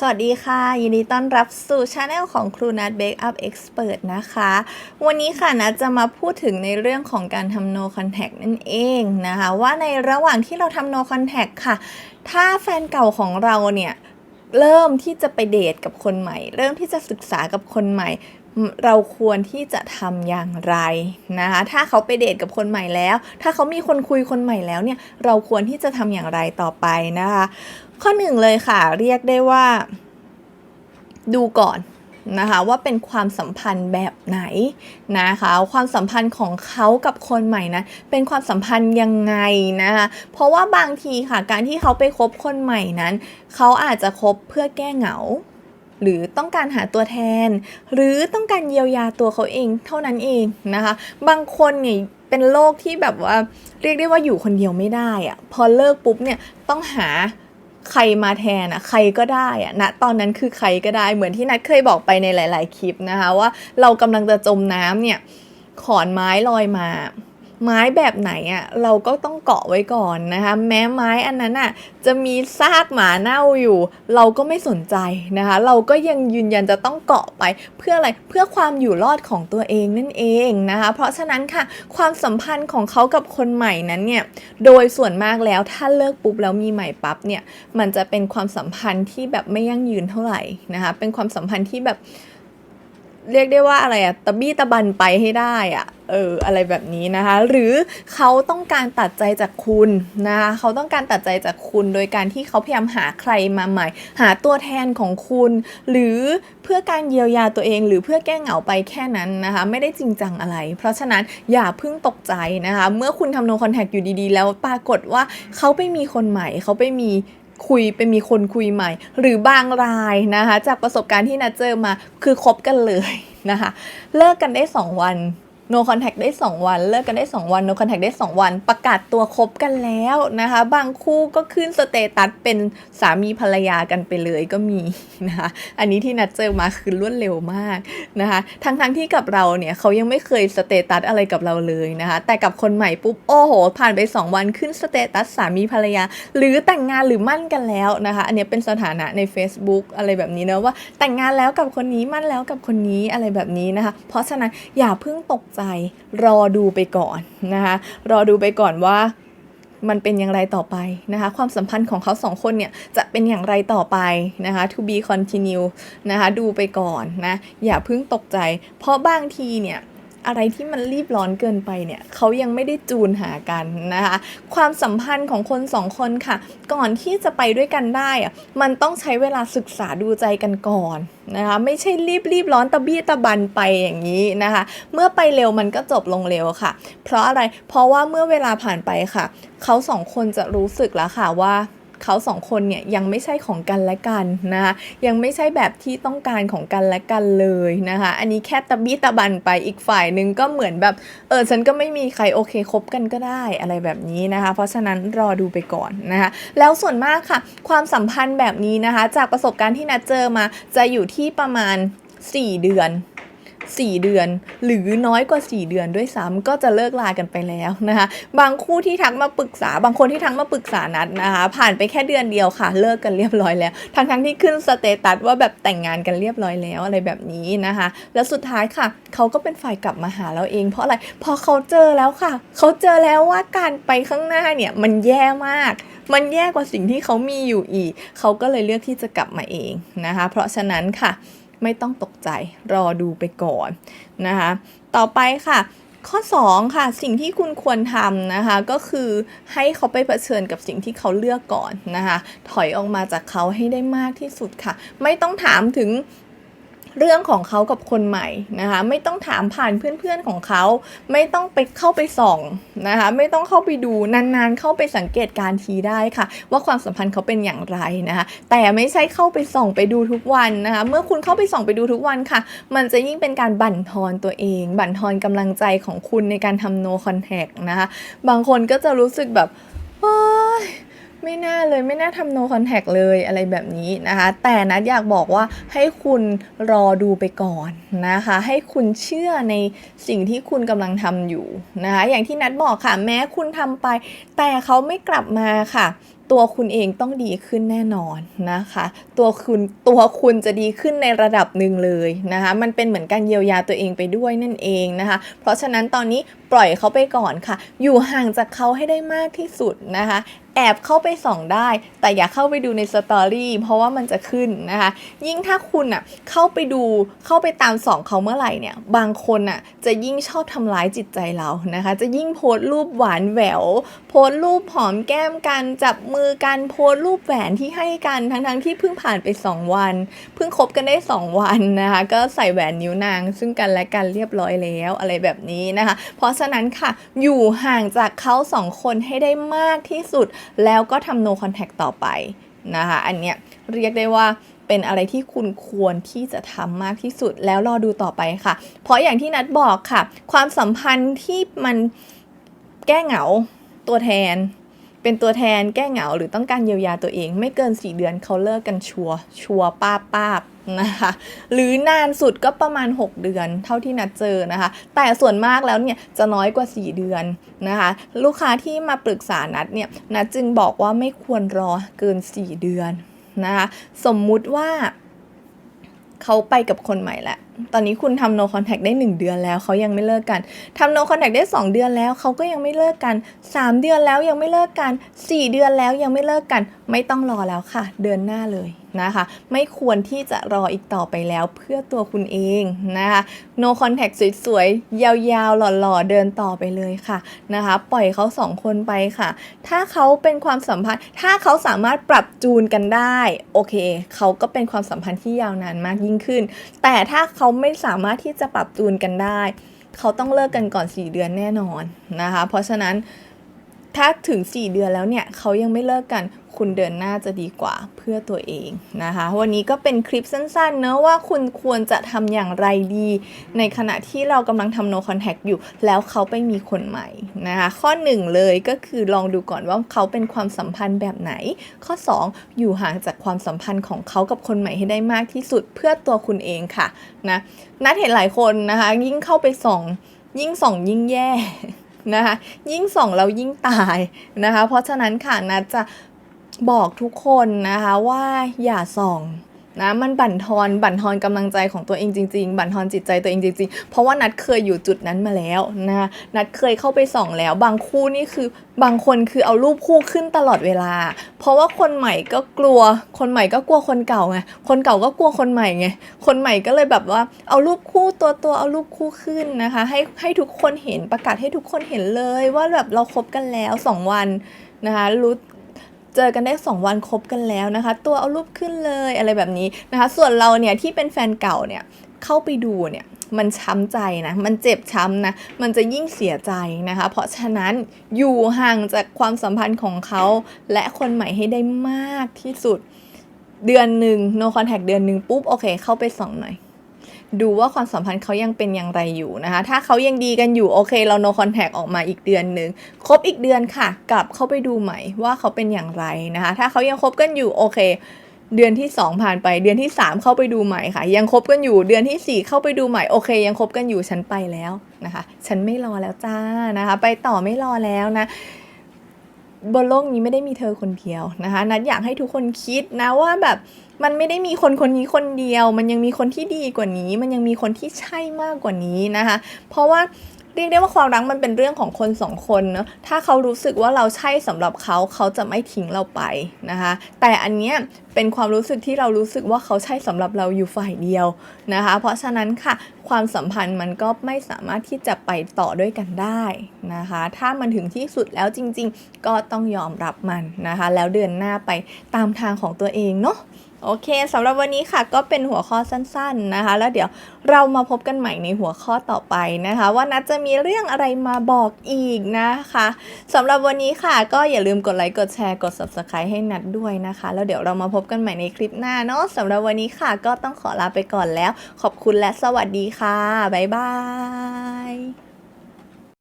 สวัสดีค่ะ ยินดีต้อนรับสู่ช anel ของครูนัทเบ k อัพเอ็กซ์เพรสนะคะ วันนี้ค่ะนัทจะมาพูดถึงในเรื่องของการทำ no contact นั่นเองนะคะ ว่าในระหว่างที่เราทำ no contact ค่ะ ถ้าแฟนเก่าของเราเนี่ย เริ่มที่จะไปเดทกับคนใหม่ เริ่มที่จะศึกษากับคนใหม่ เราควรที่จะทำอย่างไรนะคะ ถ้าเขาไปเดทกับคนใหม่แล้ว ถ้าเขามีคนคุยคนใหม่แล้วเนี่ย เราควรที่จะทำอย่างไรต่อไปนะคะ ข้อหนึ่งเลยค่ะ เรียกได้ว่า ดูก่อนนะคะว่าเป็นความสัมพันธ์แบบไหนนะคะความสัมพันธ์ของเขากับคนใหม่นะเป็นความสัมพันธ์ยังไงนะคะเพราะว่าบางทีค่ะการที่เขาไปคบคนใหม่นั้น เขาอาจจะคบเพื่อแก้เหงา หรือต้องการหาตัวแทน หรือต้องการเยียวยาตัวเขาเองเท่านั้นเองนะคะบางคนเนี่ยเป็นโรคที่แบบว่าเรียกได้ว่าอยู่คนเดียวไม่ได้อะพอเลิกปุ๊บเนี่ยต้องหา ใครมาแทนอะใครก็ได้อะณตอนนั้นคือใครก็ได้เหมือนที่นัดเคยบอกไปในหลาย ๆ คลิปนะคะว่าเรากำลังจะจมน้ำเนี่ยขอนไม้ลอยมา ไม้แบบไหนอะ่ะเราก็ต้องเกาะไว้ก่อนนะคะ แม้ไม้อันนั้นอะจะมีซากหมาเน่าอยู่ เราก็ไม่สนใจนะคะ เราก็ยังยืนยันจะต้องเกาะไป เพื่ออะไรเพื่อความอยู่รอดของตัวเองนั่นเองนะคะ เพราะฉะนั้นค่ะความสัมพันธ์ของเขากับคนใหม่นั้นเนี่ยโดยส่วนมากแล้วถ้าเลิกปุ๊บแล้วมีใหม่ปั๊บเนี่ยมันจะเป็นความสัมพันธ์ที่แบบไม่ยั่งยืนเท่าไหร่นะคะเป็นความสัมพันธ์ที่แบบเรียกได้ว่าอะไรอะตะบี้ตะบันไปให้ได้อะ เอออะไรแบบนี้นะคะ หรือเขาต้องการตัดใจจากคุณนะคะเขาต้องการตัดใจจากคุณโดยการที่เขาพยายามหาใครมาใหม่ หาตัวแทนของคุณ หรือเพื่อการเยียวยาตัวเอง หรือเพื่อแก้เหงาไปแค่นั้นนะคะ ไม่ได้จริงจังอะไร เพราะฉะนั้นอย่าเพิ่งตกใจนะคะ เมื่อคุณทำโนคอนแทคอยู่ดีๆ แล้วปรากฏว่าเขาไปมีคนใหม่เขาไปมีคุยไปมีคนคุยใหม่ หรือบางรายนะคะ จากประสบการณ์ที่นัดเจอมาคือคบกันเลยนะคะ เลิกกันได้ 2 วัน no contact ได้ 2 วัน เลิกกันได้ 2 วัน no contact ได้ 2 วัน ประกาศตัวคบกันแล้วนะคะ บางคู่ก็ขึ้นสเตตัสเป็นสามีภรรยากันไปเลยก็มีนะคะอันนี้ที่นัดเจอมาคือรวดเร็วมากนะคะทั้งทั้งที่กับเราเนี่ยเขายังไม่เคยสเตตัสอะไรกับเราเลยนะคะแต่กับคนใหม่ปุ๊บโอ้โห ผ่านไป 2 วันขึ้นสเตตัสสามีภรรยา หรือแต่งงานหรือมั่นกันแล้วนะคะ อันนี้เป็นสถานะใน Facebook อะไรแบบนี้นะว่าแต่งงานแล้วกับคนนี้มั่นแล้วกับคนนี้อะไรแบบนี้นะคะ เพราะฉะนั้นอย่าเพิ่งตกใจ รอดูไปก่อนนะคะรอดูไปก่อนว่ามันเป็นอย่างไรต่อไปนะคะความสัมพันธ์ของเขาสองคนเนี่ยจะเป็นอย่างไรต่อไปนะคะ to be continue นะคะดูไปก่อนนะอย่าเพิ่งตกใจ เพราะบางทีเนี่ย อะไรที่มันรีบร้อนเกินไปเนี่ยเขายังไม่ได้จูนหากันนะคะความสัมพันธ์ของคนสองคนค่ะ ก่อนที่จะไปด้วยกันได้อะมันต้องใช้เวลาศึกษาดูใจกันก่อนนะคะไม่ใช่รีบรีบร้อนตะบี้ตะบันไปอย่างนี้นะคะ เมื่อไปเร็วมันก็จบลงเร็วค่ะ เพราะอะไรเพราะว่าเมื่อเวลาผ่านไปค่ะเขาสองคนจะรู้สึกแล้วค่ะว่า เขาสองคนเนี่ยยังไม่ใช่ของกันและกันนะคะยังไม่ใช่แบบที่ต้องการของกันและกันเลยนะคะอันนี้แค่ตะบี้ตะบันไปอีกฝ่ายหนึ่งก็เหมือนแบบเออฉันก็ไม่มีใครโอเคคบกันก็ได้อะไรแบบนี้นะคะเพราะฉะนั้นรอดูไปก่อนนะคะแล้วส่วนมากค่ะ ความสัมพันธ์แบบนี้นะคะ จากประสบการณ์ที่นัดเจอมาจะอยู่ที่ประมาณ 4 เดือน 4 เดือน หรือน้อยกว่า 4 เดือนด้วยซ้ำก็จะเลิกลากันไปแล้วนะคะ บางคู่ที่ทักมาปรึกษา บางคนที่ทักมาปรึกษานัดนะคะ ผ่านไปแค่เดือนเดียวค่ะ เลิกกันเรียบร้อยแล้ว ทั้งทั้งๆที่ขึ้นสเตตัสว่าแบบแต่งงานกันเรียบร้อยแล้วอะไรแบบนี้นะคะ แล้วสุดท้ายค่ะ เขาก็เป็นฝ่ายกลับมาหาเราเอง เพราะอะไรเพอเขาเจอแล้วค่ะ เขาเจอแล้วว่าการไปข้างหน้าเนี่ยมันแย่มากมันแย่กว่าสิ่งที่เขามีอยู่อีก เขาก็เลยเลือกที่จะกลับมาเองนะคะ เพราะฉะนั้นค่ะ ไม่ต้องตกใจรอดูไปก่อนนะคะ ต่อไปค่ะ ข้อ 2 ค่ะ สิ่งที่คุณควรทำนะคะ ก็คือให้เขาไปเผชิญกับสิ่งที่เขาเลือกก่อนนะคะ ถอยออกมาจากเขาให้ได้มากที่สุดค่ะ ไม่ต้องถามถึง เรื่องของเขากับคนใหม่นะคะ ไม่ต้องถามผ่านเพื่อนๆของเขา ไม่ต้องไปเข้าไปส่องนะคะ ไม่ต้องเข้าไปดูนานๆ เข้าไปสังเกตการทีได้ค่ะ ว่าความสัมพันธ์เขาเป็นอย่างไรนะคะ แต่ไม่ใช่เข้าไปส่องไปดูทุกวันนะคะ เมื่อคุณเข้าไปส่องไปดูทุกวันค่ะ มันจะยิ่งเป็นการบั่นทอนตัวเอง บั่นทอนกำลังใจของคุณในการทำ no contact นะคะ บางคนก็จะรู้สึกแบบโอ๊ย ไม่น่าเลยไม่น่าทำ no contact เลยอะไรแบบนี้นะคะ แต่นัดอยากบอกว่าให้คุณรอดูไปก่อนนะคะ ให้คุณเชื่อในสิ่งที่คุณกำลังทำอยู่นะคะ อย่างที่นัดบอกค่ะแม้คุณทำไป แต่เขาไม่กลับมาค่ะตัวคุณเองต้องดีขึ้นแน่นอนนะคะ ตัวคุณตัวคุณจะดีขึ้นในระดับหนึ่งเลยนะคะ มันเป็นเหมือนการเยียวยาตัวเองไปด้วยนั่นเองนะคะ เพราะฉะนั้นตอนนี้ปล่อยเขาไปก่อนค่ะ อยู่ห่างจากเขาให้ได้มากที่สุดนะคะ แอบเข้าไปส่องได้ แต่อย่าเข้าไปดูในสตอรี่เพราะว่ามันจะขึ้นนะคะ ยิ่งถ้าคุณอะเข้าไปดูเข้าไปตามส่องเขาเมื่อไหร่เนี่ย บางคนอะจะยิ่งชอบทำร้ายจิตใจเรานะคะ จะยิ่งโพสต์รูปหวานแหวว โพสต์รูปหอมแก้มกัน จับมือกันโพสต์รูปแหวนที่ให้กันทั้งๆที่เพิ่งผ่านไป 2 วัน เพิ่งคบกันได้ 2 วันนะคะก็ใส่แหวนนิ้วนาง ซึ่งกันและกันเรียบร้อยแล้วอะไรแบบนี้นะคะ เพราะฉะนั้นค่ะอยู่ห่างจากเขาสองคนให้ได้มากที่สุดแล้วก็ทำ no contact ต่อไปนะคะอันเนี้ยเรียกได้ว่าเป็นอะไรที่คุณควรที่จะทำมากที่สุดแล้วรอดูต่อไปค่ะ เพราะอย่างที่นัดบอกค่ะ ความสัมพันธ์ที่มันแก้เหงาตัวแทน เป็นตัวแทนแก้เหงาหรือต้องการเยียวยาตัวเอง ไม่เกิน 4 เดือนเขาเลิกกันชัวชัวป้าป้าบ นะคะหรือนานสุดก็ประมาณ 6 เดือนเท่าที่นัดเจอนะคะ แต่ส่วนมากแล้วเนี่ยจะน้อยกว่า 4 เดือนนะคะ ลูกค้าที่มาปรึกษานัดเนี่ยนัดจึงบอกว่าไม่ควรรอเกิน 4 เดือนนะคะ สมมุติว่าเขาไปกับคนใหม่แหละ ตอนนี้คุณทำ no contact ได้ 1 เดือนแล้วเขายังไม่เลิกกันทำ no contact ได้ 2 เดือนแล้วเขาก็ยังไม่เลิกกัน 3 เดือนแล้วยังไม่เลิกกัน 4 เดือนแล้วยังไม่เลิกกัน ไม่ต้องรอแล้วค่ะ เดือนหน้าเลยนะคะ ไม่ควรที่จะรออีกต่อไปแล้วเพื่อตัวคุณเองนะคะ no contact สวยๆ ยาวๆ หล่อๆ เดินต่อไปเลยค่ะนะคะ ปล่อยเขาสองคนไปค่ะ ถ้าเขาเป็นความสัมพันธ์ ถ้าเขาสามารถปรับจูนกันได้ โอเค เขาก็เป็นความสัมพันธ์ที่ยาวนานมากยิ่งขึ้น แต่ถ้าเขาาไม่สามารถที่จะปรับจูนกันได้ เขาต้องเลิกกันก่อน 4 เดือนแน่นอนนะคะ เพราะฉะนั้น ถ้าถึง 4 เดือนแล้วเนี่ยเขายังไม่เลิกกันคุณเดินหน้าจะดีกว่าเพื่อตัวเองนะคะ วันนี้ก็เป็นคลิปสั้นๆเนอะว่าคุณควรจะทำอย่างไรดี ในขณะที่เรากำลังทำ no contact อยู่ แล้วเขาไปมีคนใหม่นะคะ ข้อ 1 เลยก็คือลองดูก่อนว่าเขาเป็นความสัมพันธ์แบบไหน ข้อ 2 อยู่ห่างจากความสัมพันธ์ของเขากับคนใหม่ให้ได้มากที่สุดเพื่อตัวคุณเองค่ะนะนัดเห็นหลายคนนะคะ ยิ่งเข้าไปส่องยิ่งส่องยิ่งแย่ นะคะยิ่งส่องแล้วยิ่งตายนะคะ เพราะฉะนั้นค่ะนัดจะบอกทุกคนนะคะว่าอย่าส่อง นะมันบั่นทอนบั่นทอนกำลังใจของตัวเองจริง ๆ บั่นทอนจิตใจตัวเองจริง ๆ เพราะว่านัดเคยอยู่จุดนั้นมาแล้วนะคะนัดเคยเข้าไปส่องแล้ว บางคู่นี่คือบางคนคือเอารูปคู่ขึ้นตลอดเวลา เพราะว่าคนใหม่ก็กลัว คนใหม่ก็กลัวคนเก่าไงคนเก่าก็กลัวคนใหม่ไงคนใหม่ก็เลยแบบว่าเอารูปคู่ตัวตัวเอารูปคู่ขึ้นนะคะ ให้ให้ทุกคนเห็นประกาศให้ทุกคนเห็นเลย ว่าแบบเราคบกันแล้วสองวันนะคะรู้ เจอกันได้ 2 วันคบกันแล้วนะคะ ตัวเอารูปขึ้นเลยอะไรแบบนี้นะคะ ส่วนเราเนี่ยที่เป็นแฟนเก่าเนี่ยเข้าไปดูเนี่ยมันช้ำใจนะ มันเจ็บช้ำนะ มันจะยิ่งเสียใจนะคะ เพราะฉะนั้นอยู่ห่างจากความสัมพันธ์ของเขา และคนใหม่ให้ได้มากที่สุด เดือนหนึ่ง no contact เดือนหนึ่งปุ๊บ โอเค เข้าไปส่องหน่อย ดูว่าความสัมพันธ์เขายังเป็นอย่างไรอยู่นะคะ ถ้าเขายังดีกันอยู่โอเคเรา no contact ออกมาอีกเดือนหนึ่งครบอีกเดือนค่ะ กลับเข้าไปดูใหม่ว่าเขาเป็นอย่างไรนะคะ ถ้าเขายังคบกันอยู่โอเคเดือนที่ 2 ผ่านไปเดือนที่ 3 เข้าไปดูใหม่ค่ะ ยังคบกันอยู่เดือนทีสี่4 เข้าไปดูใหม่โอเค ยังคบกันอยู่ฉันไปแล้วนะคะ ฉันไม่รอแล้วจ้านะคะ ไปต่อไม่รอแล้วนะ บนโลกนี้ไม่ได้มีเธอคนเดียวนะคะนัดอยากให้ทุกคนคิดนะว่าแบบมันไม่ได้มีคนคนนี้คนเดียว มันยังมีคนที่ดีกว่านี้ มันยังมีคนที่ใช่มากกว่านี้นะคะ เพราะว่า เรียกได้ว่าความรักมันเป็นเรื่องของคนสองคนเนาะถ้าเขารู้สึกว่าเราใช่สำหรับเขาเขาจะไม่ทิ้งเราไปนะคะแต่อันเนี้ยเป็นความรู้สึกที่เรารู้สึกว่าเขาใช่สำหรับเราอยู่ฝ่ายเดียวนะคะ เพราะฉะนั้นค่ะความสัมพันธ์มันก็ไม่สามารถที่จะไปต่อด้วยกันได้นะคะ ถ้ามันถึงที่สุดแล้วจริง ๆ ก็ต้องยอมรับมันนะคะ แล้วเดินหน้าไปตามทางของตัวเองเนาะ โอเคสำหรับวันนี้ค่ะก็เป็นหัวข้อสั้นๆนะคะ แล้วเดี๋ยวเรามาพบกันใหม่ในหัวข้อต่อไปนะคะ ว่านัดจะมีเรื่องอะไรมาบอกอีกนะคะสำหรับวันนี้ค่ะ ก็อย่าลืมกดไลค์กดแชร์กด subscribe ให้นัดด้วยนะคะ แล้วเดี๋ยวเรามาพบกันใหม่ในคลิปหน้าเนาะสำหรับวันนี้ค่ะ ก็ต้องขอลาไปก่อนแล้ว ขอบคุณและสวัสดีค่ะบ๊ายบาย